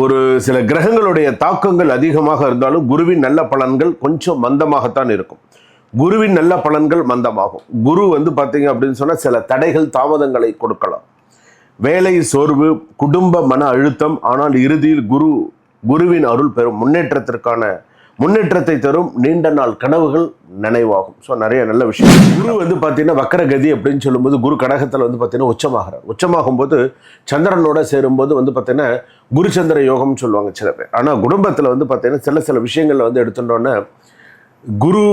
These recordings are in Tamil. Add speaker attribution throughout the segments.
Speaker 1: ஒரு சில கிரகங்களுடைய தாக்கங்கள் அதிகமாக இருந்தாலும் குருவின் நல்ல பலன்கள் கொஞ்சம் மந்தமாகத்தான் இருக்கும். குருவின் நல்ல பலன்கள் மந்தமாகும். குரு வந்து பார்த்தீங்க அப்படின்னு சொன்னால் சில தடைகள் தாமதங்களை கொடுக்கலாம். வேலை சோர்வு குடும்ப மன அழுத்தம் ஆனால் இறுதியில் குரு குருவின் அருள் பெறும். முன்னேற்றத்திற்கான முன்னேற்றத்தை தரும் நீண்ட நாள் கனவுகள் நினைவாகும். ஸோ நிறைய நல்ல விஷயம். குரு வந்து பார்த்தீங்கன்னா வக்கரகதி அப்படின்னு சொல்லும்போது குரு கடகத்தில் வந்து பார்த்தீங்கன்னா உச்சமாகிறார். உச்சமாகும் போது சந்திரனோட சேரும்போது வந்து பார்த்தீங்கன்னா குரு சந்திர யோகம்னு சொல்லுவாங்க சில பேர். ஆனால் குடும்பத்தில் வந்து பார்த்தீங்கன்னா சில சில விஷயங்களில் வந்து எடுத்துட்டோன்னே குரு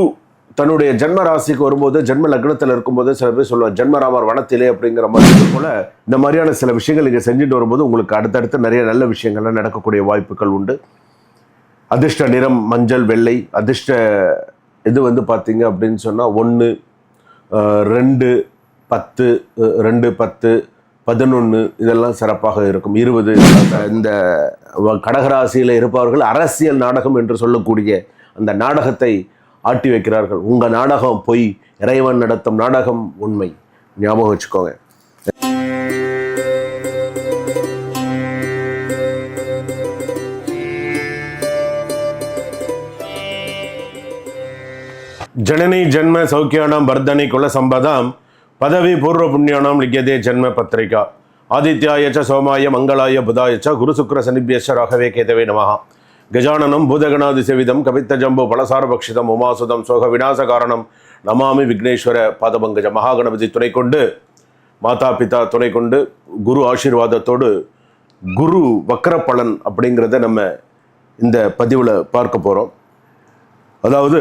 Speaker 1: தன்னுடைய ஜென்ம ராசிக்கு வரும்போது ஜென்ம லக்னத்தில் இருக்கும்போது சில பேர் சொல்லுவாங்க ஜென்மராமர் வனத்திலே அப்படிங்கிற மாதிரி போல் இந்த மாதிரியான சில விஷயங்கள் இங்கே செஞ்சுட்டு வரும்போது உங்களுக்கு அடுத்தடுத்து நிறைய நல்ல விஷயங்கள்லாம் நடக்கக்கூடிய வாய்ப்புகள் உண்டு. அதிர்ஷ்ட நிறம் மஞ்சள் வெள்ளை அதிர்ஷ்ட இது வந்து பார்த்தீங்க அப்படின்னு சொன்னால் ஒன்று ரெண்டு பத்து ரெண்டு பத்து பதினொன்று இதெல்லாம் சிறப்பாக இருக்கும். இருபது இந்த கடகராசியில் இருப்பவர்கள் அரசியல் நாடகம் என்று சொல்லக்கூடிய அந்த நாடகத்தை ஆட்டி வைக்கிறார்கள். உங்கள் நாடகம் பொய் இறைவன் நடத்தும் நாடகம் உண்மை. ஞாபகம் வச்சுக்கோங்க. ஜனனி ஜென்ம சௌக்கியானாம் வர்தனை குல சம்பதாம் பதவி பூர்வ புண்ணியானாம் லிக்கியதே ஜென்ம பத்திரிகா. ஆதித்யாயச்ச சோமாய மங்களாய புதாயச்ச குரு சுக்கர சனிபியஸ்வ ராகவே கேதவே நமஹ. கஜானனம் பூதகணாதி செவிதம் கவித்த ஜம்பு பலசாரபக்ஷிதம் உமாசுதம் சோக விநாச காரணம் நமாமி விக்னேஸ்வர பாதபங்கஜ மகாகணபதி துணை கொண்டு மாதா பிதா துணை கொண்டு குரு ஆசீர்வாதத்தோடு குரு வக்கரப்பலன் பலன் அப்படிங்கிறத நம்ம இந்த பதிவில் பார்க்க போகிறோம் அதாவது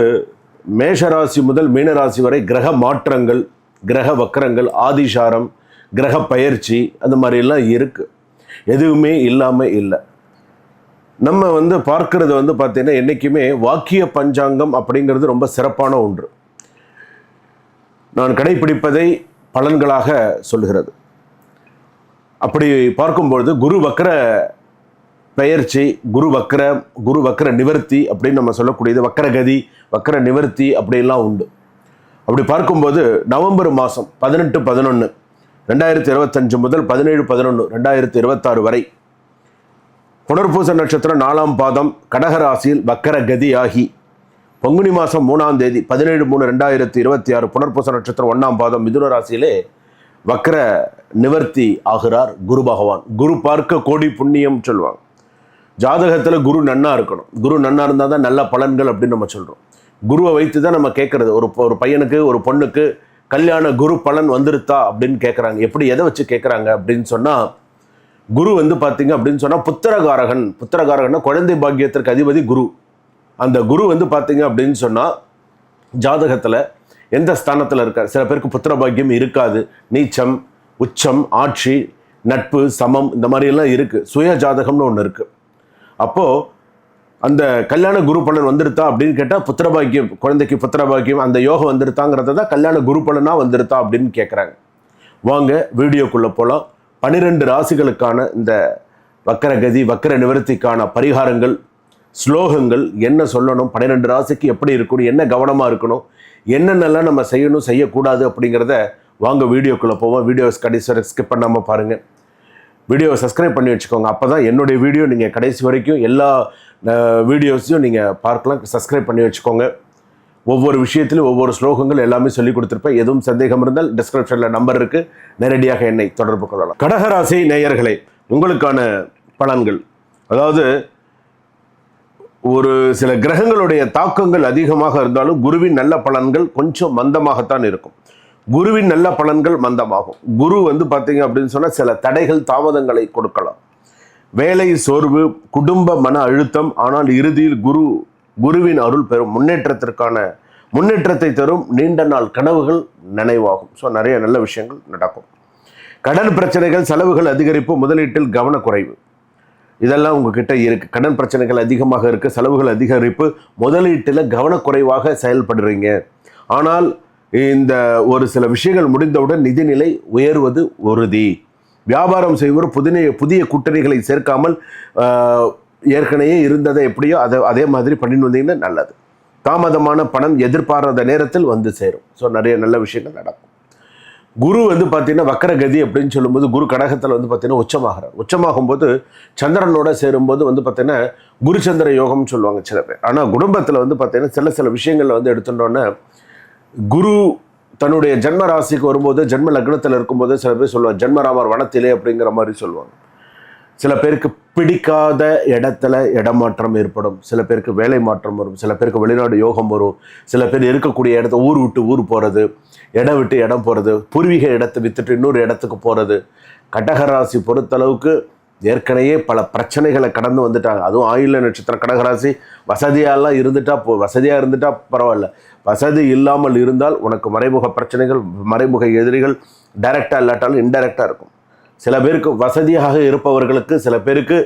Speaker 1: மேஷராசி முதல் மீனராசி வரை கிரக மாற்றங்கள் கிரக வக்கரங்கள் ஆதிசாரம் கிரக பயிற்சி அந்த மாதிரிலாம் இருக்குது எதுவுமே இல்லாமல் இல்லை. நம்ம வந்து பார்க்கறது வந்து பார்த்தீங்கன்னா என்றைக்குமே வாக்கிய பஞ்சாங்கம் அப்படிங்கிறது ரொம்ப சிறப்பான ஒன்று. நான் கடைபிடிப்பதை பலன்களாக சொல்லுகிறது அப்படி பார்க்கும்பொழுது குரு வக்கர பெயர்ச்சி குரு வக்கர குரு வக்கர நிவர்த்தி அப்படின்னு நம்ம சொல்லக்கூடியது வக்கரகதி வக்கர நிவர்த்தி அப்படிலாம் உண்டு. அப்படி பார்க்கும்போது நவம்பர் மாதம் பதினெட்டு பதினொன்று ரெண்டாயிரத்தி இருபத்தஞ்சு முதல் பதினேழு பதினொன்று ரெண்டாயிரத்தி இருபத்தாறு வரை புனர்பூச நட்சத்திரம் நாலாம் பாதம் கடகராசியில் வக்கர கதி ஆகி பங்குனி மாதம் மூணாம் தேதி பதினேழு மூணு ரெண்டாயிரத்தி இருபத்தி ஆறு புனர்பூச நட்சத்திரம் ஒன்றாம் பாதம் மிதுன ராசியிலே வக்கர நிவர்த்தி ஆகிறார் குரு பகவான். குரு பார்க்க கோடி புண்ணியம் சொல்லுவாங்க ஜாதகத்தில் குரு நன்னா இருக்கணும். குரு நன்னா இருந்தால் தான் நல்ல பலன்கள் அப்படின்னு நம்ம சொல்கிறோம் குருவை வைத்து தான் நம்ம கேட்குறது ஒரு ஒரு பையனுக்கு ஒரு பொண்ணுக்கு கல்யாண குரு பலன் வந்துருத்தா அப்படின்னு கேட்குறாங்க எப்படி எதை வச்சு கேட்குறாங்க அப்படின்னு சொன்னால் குரு வந்து பார்த்தீங்க அப்படின்னு சொன்னால் புத்திரகாரகன். புத்திரகாரகன்னா குழந்தை பாக்கியத்திற்கு அதிபதி குரு. அந்த குரு வந்து பார்த்தீங்க அப்படின்னு சொன்னால் ஜாதகத்தில் எந்த ஸ்தானத்தில் இருக்கார்? சில பேருக்கு புத்திர பாக்கியம் இருக்காது. நீச்சம் உச்சம் ஆட்சி நட்பு சமம் இந்த மாதிரியெல்லாம் இருக்குது சுய ஜாதகம்னு ஒன்று இருக்குது அப்போது அந்த கல்யாண குரு பலன் வந்துருத்தா அப்படின்னு கேட்டால் புத்திரபாக்கியம் குழந்தைக்கு புத்திரபாக்கியம் அந்த யோகம் வந்துருத்தாங்கிறத தான் கல்யாண குரு பலனாக வந்துருத்தா அப்படின்னு கேட்குறாங்க வாங்க வீடியோக்குள்ளே போகலாம் பன்னிரெண்டு ராசிகளுக்கான இந்த வக்கரகதி வக்கர நிவர்த்திக்கான பரிகாரங்கள் ஸ்லோகங்கள் என்ன சொல்லணும் பன்னிரெண்டு ராசிக்கு எப்படி இருக்கணும் என்ன கவனமாக இருக்கணும் என்னென்னலாம் நம்ம செய்யணும் செய்யக்கூடாது அப்படிங்கிறத வாங்க வீடியோக்குள்ளே போவோம். வீடியோஸ் கடைசி வரை ஸ்கிப் பண்ணாமல் பாருங்கள் வீடியோவை சப்ஸ்கிரைப் பண்ணி வச்சுக்கோங்க. அப்போ தான் என்னுடைய வீடியோ நீங்கள் கடைசி வரைக்கும் எல்லா வீடியோஸையும் நீங்கள் பார்க்கலாம். சப்ஸ்கிரைப் பண்ணி வச்சுக்கோங்க. ஒவ்வொரு விஷயத்திலும் ஒவ்வொரு ஸ்லோகங்கள் எல்லாமே சொல்லி கொடுத்துருப்பேன். எதுவும் சந்தேகம் இருந்தால் டிஸ்கிரிப்ஷனில் நம்பர் இருக்குது நேரடியாக என்னை தொடர்பு கொள்ளலாம். கடகராசி நேயர்களே உங்களுக்கான பலன்கள். அதாவது ஒரு சில கிரகங்களுடைய தாக்கங்கள் அதிகமாக இருந்தாலும் குருவின் நல்ல பலன்கள் கொஞ்சம் மந்தமாகத்தான் இருக்கும். குருவின் நல்ல பலன்கள் மந்தமாகும். குரு வந்து பார்த்தீங்க அப்படின்னு சொன்னால் சில தடைகள் தாமதங்களை கொடுக்கலாம். வேலை சோர்வு குடும்ப மன அழுத்தம் ஆனால் இறுதியில் குரு குருவின் அருள் பெறும். முன்னேற்றத்திற்கான முன்னேற்றத்தை தரும் நீண்ட நாள் கனவுகள் நினைவாகும். ஸோ நிறைய நல்ல விஷயங்கள் நடக்கும். கடன் பிரச்சனைகள் செலவுகள் அதிகரிப்பு முதலீட்டில் கவனக்குறைவு. இதெல்லாம் உங்ககிட்ட இருக்குது கடன் பிரச்சனைகள் அதிகமாக இருக்குது செலவுகள் அதிகரிப்பு முதலீட்டில் கவனக்குறைவாக செயல்படுறீங்க. ஆனால் இந்த ஒரு சில விஷயங்கள் முடிந்தவுடன் நிதிநிலை உயர்வது உறுதி. வியாபாரம் செய்வோர் புதிய புதிய கூட்டணிகளை சேர்க்காமல் ஏற்கனவே இருந்ததை எப்படியோ அதை அதே மாதிரி பண்ணிட்டு வந்தீங்கன்னா நல்லது. தாமதமான பணம் எதிர்பாராத நேரத்தில் வந்து சேரும். ஸோ நிறைய நல்ல விஷயங்கள் நடக்கும். குரு வந்து பார்த்தீங்கன்னா வக்கரகதி அப்படின்னு சொல்லும்போது குரு கடகத்தில் வந்து பார்த்தீங்கன்னா உச்சமாகிறார். உச்சமாகும்போது சந்திரனோட சேரும்போது வந்து பார்த்தீங்கன்னா குருச்சந்திர யோகம்னு சொல்லுவாங்க சில பேர். ஆனால் குடும்பத்தில் வந்து பார்த்தீங்கன்னா சில சில விஷயங்களில் வந்து எடுத்துட்டோன்னே குரு தன்னுடைய ஜென்ம ராசிக்கு வரும்போது ஜென்ம லக்னத்தில் இருக்கும்போது சில பேர் சொல்லுவாங்க ஜென்மராமர் வனத்திலே அப்படிங்கிற மாதிரி சொல்லுவாங்க. சில பேருக்கு பிடிக்காத இடத்துல இடமாற்றம் ஏற்படும். சில பேருக்கு வேலை மாற்றம் வரும். சில பேருக்கு வெளிநாடு யோகம் வரும். சில பேர் இருக்கக்கூடிய இடத்த ஊர் விட்டு ஊர் போகிறது இடம் விட்டு இடம் போகிறது பூர்வீக இடத்தை வித்துட்டு இன்னொரு இடத்துக்கு போகிறது கடகராசி பொறுத்தளவுக்கு ஏற்கனவே பல பிரச்சனைகளை கடந்து வந்துட்டாங்க. அதுவும் ஆயுள நட்சத்திரம் கடகராசி வசதியாலாம் இருந்துட்டா போ வசதியாக இருந்துட்டா பரவாயில்ல. வசதி இல்லாமல் இருந்தால் உனக்கு மறைமுக பிரச்சனைகள் மறைமுக எதிரிகள் டைரெக்டாக இல்லாட்டாலும் இன்டைரக்டாக இருக்கும். சில பேருக்கு வசதியாக இருப்பவர்களுக்கு சில பேருக்கு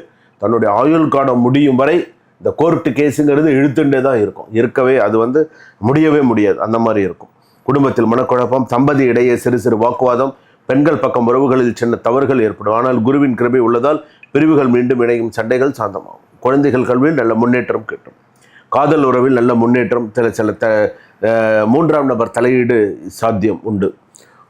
Speaker 1: தன்னுடைய ஆயுள் காலம் முடியும் வரை இந்த கோர்ட்டு கேஸுங்கிறது இழுத்துண்டே தான் இருக்கும். இருக்கவே அது வந்து முடியவே முடியாது. அந்த மாதிரி இருக்கும். குடும்பத்தில் மனக்குழப்பம் தம்பதி இடையே சிறு சிறு வாக்குவாதம் பெண்கள் பக்கம் உறவுகளில் சின்ன தவறுகள் ஏற்படும். ஆனால் குருவின் கிருபை உள்ளதால் பிரிவுகள் மீண்டும் இணையும் சண்டைகள் சாந்தமாகும். குழந்தைகள் கல்வியில் நல்ல முன்னேற்றம் கிட்டும். காதல் உறவில் நல்ல முன்னேற்றம் சில சில த மூன்றாம் நபர் தலையீடு சாத்தியம் உண்டு.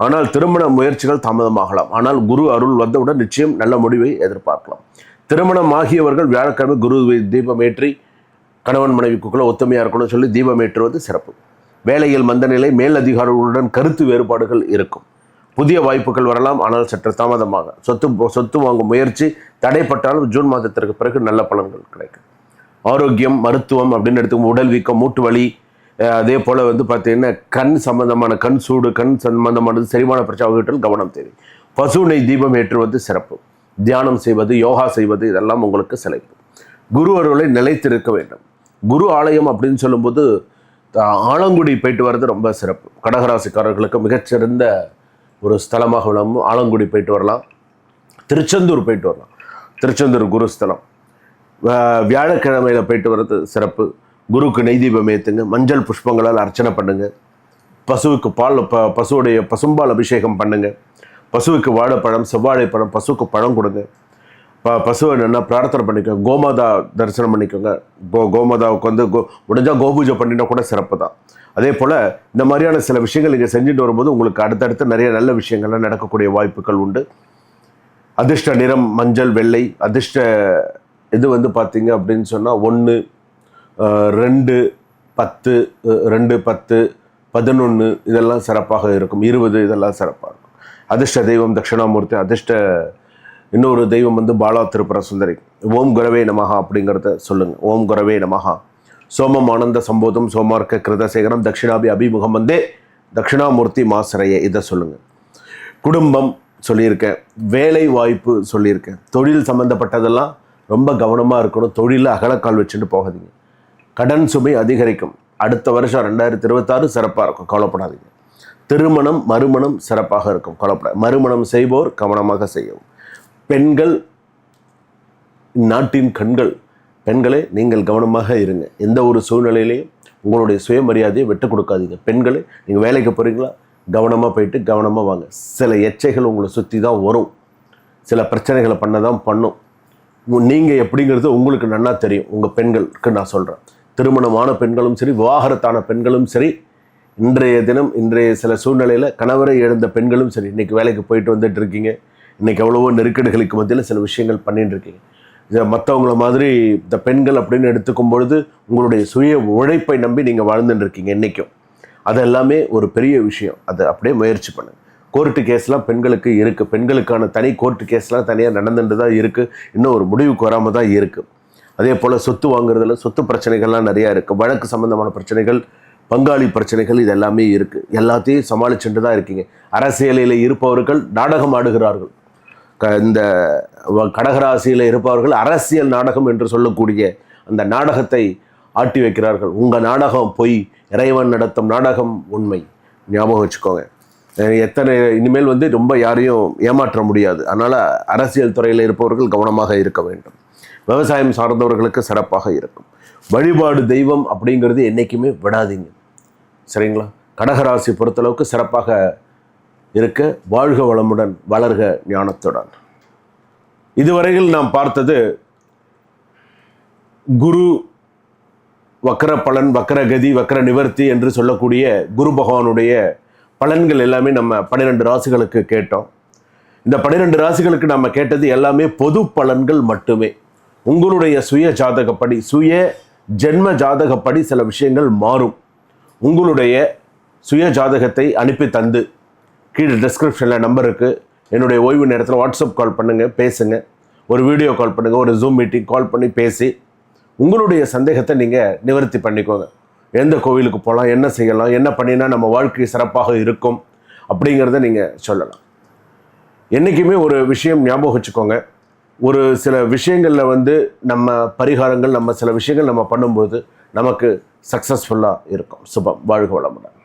Speaker 1: ஆனால் திருமண முயற்சிகள் தாமதமாகலாம். ஆனால் குரு அருள் வந்தவுடன் நிச்சயம் நல்ல முடிவை எதிர்பார்க்கலாம். திருமணம் ஆகியவர்கள் வியாழக்கிழமை குரு தீபம் ஏற்றி கணவன் மனைவிக்குள்ள ஒத்துமையாக இருக்கணும்னு சொல்லி தீபம் ஏற்றுவது சிறப்பு. வேலையில் மந்த நிலை மேல் அதிகாரிகளுடன் கருத்து வேறுபாடுகள் இருக்கும். புதிய வாய்ப்புகள் வரலாம் ஆனால் சற்று தாமதமாக. சொத்து சொத்து வாங்கும் முயற்சி தடைப்பட்டாலும் ஜூன் மாதத்திற்கு பிறகு நல்ல பலன்கள் கிடைக்கும். ஆரோக்கியம் மருத்துவம் அப்படின்னு எடுத்துக்கும் உடல் வீக்கம் மூட்டு வலி அதே போல் வந்து பார்த்தீங்கன்னா கண் சம்பந்தமான கண் சூடு கண் சம்பந்தமானது செரிமான பிரச்சனை ஆகியவற்றில் கவனம் தேவை. பசுனை தீபம் ஏற்றுவது சிறப்பு. தியானம் செய்வது யோகா செய்வது இதெல்லாம் உங்களுக்கு சிலைப்பு. குரு அருளை நிலைத்திருக்க வேண்டும். குரு ஆலயம் அப்படின்னு சொல்லும்போது ஆலங்குடி போயிட்டு வர்றது ரொம்ப சிறப்பு. கடகராசிக்காரர்களுக்கு மிகச்சிறந்த ஒரு ஸ்தலமாக விளம்பும் ஆலங்குடி போயிட்டு வரலாம். திருச்செந்தூர் போயிட்டு வரலாம். திருச்செந்தூர் குருஸ்தலம். வியாழக்கிழமையில் வியாழக்கிழமையில போயிட்டு வர்றது சிறப்பு. குருக்கு நெய் தீபம் ஏற்றுங்க மஞ்சள் புஷ்பங்களால் அர்ச்சனை பண்ணுங்க. பசுவுக்கு பால் ப பசுவுடைய பசும்பால் அபிஷேகம் பண்ணுங்க. பசுவுக்கு வாழைப்பழம் செவ்வாழைப்பழம் பசுவுக்கு பழம் கொடுங்க. ப பசுவை நல்லா பிரார்த்தனை பண்ணிக்கோங்க. கோமாதா தரிசனம் பண்ணிக்கோங்க. கோ கோமாதாவுக்கு வந்து கோ முடிஞ்சால் கோபூஜை பண்ணினா கூட சிறப்பு தான் அதே போல் இந்த மாதிரியான சில விஷயங்கள் நீங்கள் செஞ்சுட்டு வரும்போது உங்களுக்கு அடுத்தடுத்து நிறைய நல்ல விஷயங்கள்லாம் நடக்கக்கூடிய வாய்ப்புகள் உண்டு. அதிர்ஷ்ட நிறம் மஞ்சள் வெள்ளை அதிர்ஷ்ட இது வந்து பார்த்தீங்க அப்படின்னு சொன்னால் ஒன்று ரெண்டு பத்து ரெண்டு பத்து பதினொன்று இதெல்லாம் சிறப்பாக இருக்கும். இருபது இதெல்லாம் சிறப்பாக இருக்கும். அதிர்ஷ்ட தெய்வம் தட்சிணாமூர்த்தி அதிர்ஷ்ட இன்னொரு தெய்வம் வந்து பாலா திருப்புர சுந்தரி ஓம் குரவே நமகா அப்படிங்கிறத சொல்லுங்கள் ஓம் குரவே நமஹா. சோமம் ஆனந்த சம்போதம் சோமார்க்க கிருதசேகரம் தட்சிணாபி அபிமுகம் வந்தே தட்சிணாமூர்த்தி மாசரைய இதை சொல்லுங்கள் குடும்பம் சொல்லியிருக்கேன் வேலை வாய்ப்பு சொல்லியிருக்கேன். தொழில் சம்மந்தப்பட்டதெல்லாம் ரொம்ப கவனமாக இருக்கணும் தொழிலில் அகலக்கால் வச்சுட்டு போகாதீங்க. கடன் சுமை அதிகரிக்கும். அடுத்த வருஷம் ரெண்டாயிரத்தி இருபத்தாறு சிறப்பாக இருக்கும் கவலைப்படாதீங்க. திருமணம் மறுமணம் சிறப்பாக இருக்கும் கவலைப்பட மறுமணம் செய்வோர் கவனமாக செய்யவும். பெண்கள் நாட்டின் கண்கள் பெண்களே நீங்கள் கவனமாக இருங்க. எந்த ஒரு சூழ்நிலையிலையும் உங்களுடைய சுயமரியாதையை விட்டு கொடுக்காதீங்க. பெண்களே நீங்கள் வேலைக்கு போகிறீங்களா கவனமாக போயிட்டு கவனமாக வாங்க. சில எச்சைகள் உங்களை சுற்றி தான் வரும். சில பிரச்சனைகளை பண்ண தான் பண்ணும் நீங்கள் எப்படிங்கிறது உங்களுக்கு நல்லா தெரியும். உங்கள் பெண்களுக்கு நான் சொல்கிறேன் திருமணமான பெண்களும் சரி விவாகரத்தான பெண்களும் சரி இன்றைய தினம் இன்றைய சில சூழ்நிலையில் கணவரை இழந்த பெண்களும் சரி இன்றைக்கி வேலைக்கு போயிட்டு வந்துட்டு இருக்கீங்க. இன்றைக்கி எவ்வளவோ நெருக்கடிகளுக்கு மத்தியில் சில விஷயங்கள் பண்ணிட்டு இருக்கீங்க. இதை மற்றவங்கள மாதிரி இந்த பெண்கள் அப்படின்னு எடுத்துக்கும் பொழுது உங்களுடைய சுய உழைப்பை நம்பி நீங்கள் வாழ்ந்துட்டு இருக்கீங்க என்றைக்கும் அது எல்லாமே ஒரு பெரிய விஷயம். அதை அப்படியே முயற்சி பண்ணுங்க. கோர்ட்டு கேஸ்லாம் பெண்களுக்கு இருக்குது பெண்களுக்கான தனி கோர்ட்டு கேஸ்லாம் தனியாக நடந்துட்டு தான் இருக்குது இன்னும் ஒரு முடிவுக்கு வராமல் தான் இருக்குது அதே போல் சொத்து வாங்குறதுல சொத்து பிரச்சனைகள்லாம் நிறையா இருக்குது வழக்கு சம்மந்தமான பிரச்சனைகள் பங்காளி பிரச்சனைகள் இது எல்லாமே இருக்குது எல்லாத்தையும் சமாளிச்சுட்டு தான் இருக்கீங்க. அரசியலில் இருப்பவர்கள் நாடகம் ஆடுகிறார்கள். இந்த கடகராசியில் இருப்பவர்கள் அரசியல் நாடகம் என்று சொல்லக்கூடிய அந்த நாடகத்தை ஆட்டி வைக்கிறார்கள். உங்கள் நாடகம் பொய் இறைவன் நடத்தும் நாடகம் உண்மை. ஞாபகம் வச்சுக்கோங்க. எத்தனை இனிமேல் வந்து ரொம்ப யாரையும் ஏமாற்ற முடியாது. அதனால் அரசியல் துறையில் இருப்பவர்கள் கவனமாக இருக்க வேண்டும். விவசாயம் சார்ந்தவர்களுக்கு சிறப்பாக இருக்கும். வழிபாடு தெய்வம் அப்படிங்கிறது என்றைக்குமே விடாதீங்க. சரிங்களா? கடகராசி பொறுத்தளவுக்கு சிறப்பாக இருக்க வாழ்க வளமுடன் வளர்க ஞானத்துடன். இதுவரையில் நாம் பார்த்தது குரு வக்கர பலன் வக்கர கதி வக்கர நிவர்த்தி என்று சொல்லக்கூடிய குரு பகவானுடைய பலன்கள் எல்லாமே நம்ம பன்னிரெண்டு ராசிகளுக்கு கேட்டோம். இந்த பன்னிரெண்டு ராசிகளுக்கு நம்ம கேட்டது எல்லாமே பொது பலன்கள் மட்டுமே. உங்களுடைய சுய ஜாதகப்படி சுய ஜென்ம ஜாதகப்படி சில விஷயங்கள் மாறும். உங்களுடைய சுய ஜாதகத்தை அனுப்பி தந்து கீழே டிஸ்கிரிப்ஷனில் நம்பர் இருக்குது என்னுடைய ஓய்வு நேரத்தில் வாட்ஸ்அப் கால் பண்ணுங்கள் பேசுங்க. ஒரு வீடியோ கால் பண்ணுங்கள் ஒரு ஜூம் மீட்டிங் கால் பண்ணி பேசி உங்களுடைய சந்தேகத்தை நீங்கள் நிவர்த்தி பண்ணிக்கோங்க. எந்த கோவிலுக்கு போகலாம் என்ன செய்யலாம் என்ன பண்ணினா நம்ம வாழ்க்கை சிறப்பாக இருக்கும் அப்படிங்கிறத நீங்கள் சொல்லலாம். என்றைக்குமே ஒரு விஷயம் ஞாபகம் வச்சுக்கோங்க. ஒரு சில விஷயங்களில் வந்து நம்ம பரிகாரங்கள் நம்ம சில விஷயங்கள் நம்ம பண்ணும்போது நமக்கு சக்ஸஸ்ஃபுல்லாக இருக்கும். சுபம் வாழ்க வளமுடன்.